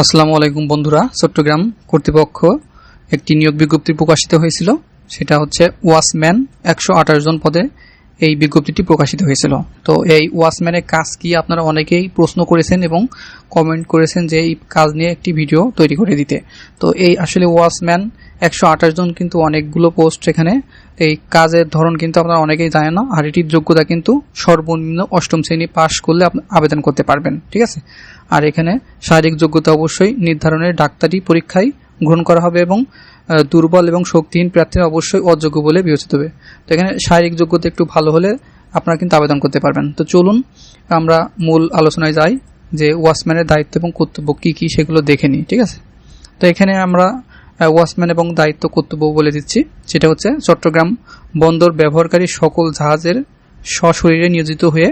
আসসালামু আলাইকুম বন্ধুরা, চট্টগ্রাম কর্তৃপক্ষ একটি নিয়োগ বিজ্ঞপ্তি প্রকাশিত হয়েছিল। সেটা হচ্ছে ওয়াসম্যান একশো আঠাশ জন পদে এই বিজ্ঞপ্তিটি প্রকাশিত হয়েছিল। তো এই ওয়াসম্যানের কাজ কি আপনারা অনেকেই প্রশ্ন করেছেন এবং কমেন্ট করেছেন যে এই কাজ নিয়ে একটি ভিডিও তৈরি করে দিতে। তো এই আসলে ওয়াচম্যান একশো আঠাশ জন কিন্তু অনেকগুলো পোস্ট এখানে। এই কাজের ধরন কিন্তু আপনারা অনেকেই জানেন না। আর এটির যোগ্যতা কিন্তু সর্বনিম্ন অষ্টম শ্রেণি পাশ করলে আবেদন করতে পারবেন, ঠিক আছে? আর এখানে শারীরিক যোগ্যতা অবশ্যই নির্ধারণের ডাক্তারি পরীক্ষায় গ্রহণ করা হবে এবং দুর্বল এবং শক্তিহীন প্রার্থীরা অবশ্যই অযোগ্য বলে বিবেচিত হবে। তো এখানে শারীরিক যোগ্যতা একটু ভালো হলে আপনারা কিন্তু আবেদন করতে পারবেন। তো চলুন আমরা মূল আলোচনায় যাই যে ওয়াচম্যানের দায়িত্ব এবং কর্তব্য কী কী সেগুলো দেখে নিই, ঠিক আছে? তো এখানে আমরা ওয়াচম্যান এবং দায়িত্ব কর্তব্য বলে দিচ্ছি। সেটা হচ্ছে চট্টগ্রাম বন্দর ব্যবহারকারী সকল জাহাজের সশরীরে নিয়োজিত হয়ে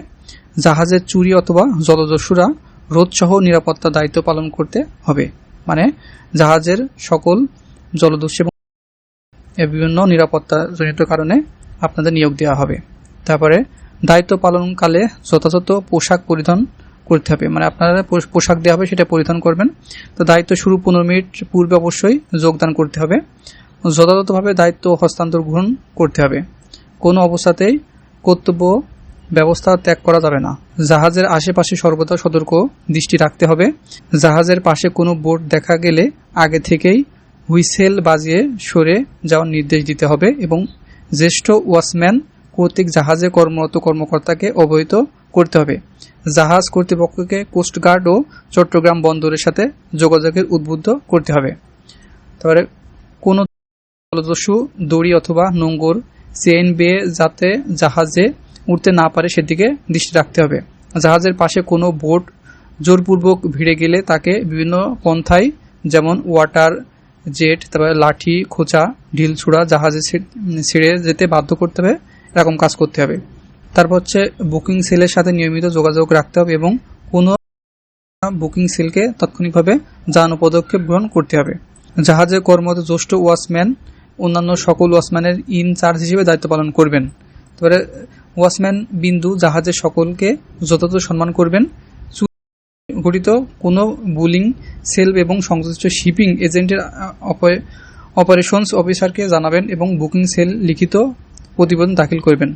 জাহাজের চুরি অথবা জলদস্যুরা রোধসহ নিরাপত্তা দায়িত্ব পালন করতে হবে। মানে জাহাজের সকল জলদস্যু এবং বিভিন্ন নিরাপত্তাজনিত কারণে আপনাদের নিয়োগ দেওয়া হবে। তারপরে দায়িত্ব পালনকালে যথাযথ পোশাক পরিধান করতে হবে। মানে আপনারা পোশ- পোশাক দেওয়া হবে সেটা পরিধান করবেন। তো দায়িত্ব শুরু পনেরো মিনিট পূর্বে অবশ্যই যোগদান করতে হবে। যথাযথভাবে দায়িত্ব হস্তান্তর গ্রহণ করতে হবে। কোনো অবস্থাতেই কর্তব্য ব্যবস্থা ত্যাগ করা যাবে না। জাহাজের আশেপাশে সর্বদা সতর্ক দৃষ্টি রাখতে হবে। জাহাজের পাশে কোনো বোট দেখা গেলে আগে থেকেই হুইসেল বাজিয়ে সরে যাওয়ার নির্দেশ দিতে হবে এবং জ্যেষ্ঠ ওয়াচম্যান কর্তৃক জাহাজে কর্মরত কর্মকর্তাকে অবহিত করতে হবে। জাহাজ কর্তৃপক্ষকে কোস্টগার্ড ও চট্টগ্রাম বন্দরের সাথে যোগাযোগের উদ্বুদ্ধ করতে হবে। তারপরে কোনো জলদস্যু দড়ি অথবা নোঙ্গর চেইন বেয়ে যাতে জাহাজে উঠতে না পারে সেদিকে দৃষ্টি রাখতে হবে। জাহাজের পাশে কোনো বোট জোরপূর্বক ভিড়ে গেলে তাকে বিভিন্ন পন্থায় যেমন ওয়াটার, জেট, তারপরে লাঠি, খোঁচা, ঢিল ছুড়া জাহাজে ছিঁড়ে যেতে বাধ্য করতে হবে। এরকম কাজ করতে হবে। তারপর হচ্ছে বুকিং সেলের সাথে নিয়মিত যোগাযোগ রাখতে হবে এবং কোনো বুকিং সেলকে তাৎক্ষণিকভাবে জানো পদক্ষেপ গ্রহণ করতে হবে। জাহাজে কর্মরত জ্যেষ্ঠ ওয়াচম্যান, অন্যান্য সকল ওয়াচম্যানের ইনচার্জ হিসেবে দায়িত্ব পালন করবেন। তারপরে ওয়াচম্যান বিন্দু জাহাজের সকলকে যথাযথ সম্মান করবেন। গঠিত কোনো বুলিং, সেল এবং সংশ্লিষ্ট শিপিং এজেন্টের অপারেশনস অফিসারকে জানাবেন এবং বুকিং সেল লিখিত প্রতিবেদন দাখিল করবেন।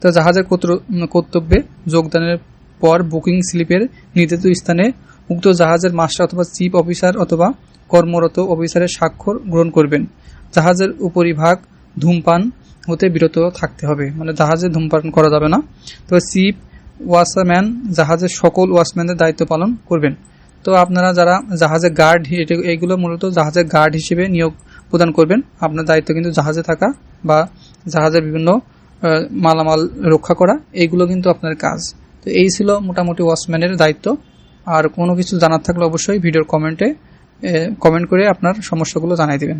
তো জাহাজের কর্তৃ- কর্তব্যে যোগদানের পর বুকিং স্লিপের নির্ধারিত স্থানে উক্ত জাহাজের মাস্টার অথবা চিফ অফিসার অথবা কর্মরত অফিসারের স্বাক্ষর গ্রহণ করবেন। জাহাজের উপরিভাগ ধূমপান হতে বিরত থাকতে হবে। মানে জাহাজে ধূমপান করা যাবে না। তো চিফ ওয়াচম্যান জাহাজের সকল ওয়াচম্যানদের দায়িত্ব পালন করবেন। তো আপনারা যারা জাহাজের গার্ড এইগুলো মূলত জাহাজের গার্ড হিসেবে নিয়োগ প্রদান করবেন। আপনার দায়িত্ব কিন্তু জাহাজে থাকা বা জাহাজের বিভিন্ন মালামাল রক্ষা করা, এইগুলো কিন্তু আপনার কাজ। তো এই ছিল মোটামুটি ওয়াচম্যানের দায়িত্ব। আর কোনো কিছু জানার থাকলে অবশ্যই ভিডিওর কমেন্টে কমেন্ট করে আপনার সমস্যাগুলো জানাই দিবেন।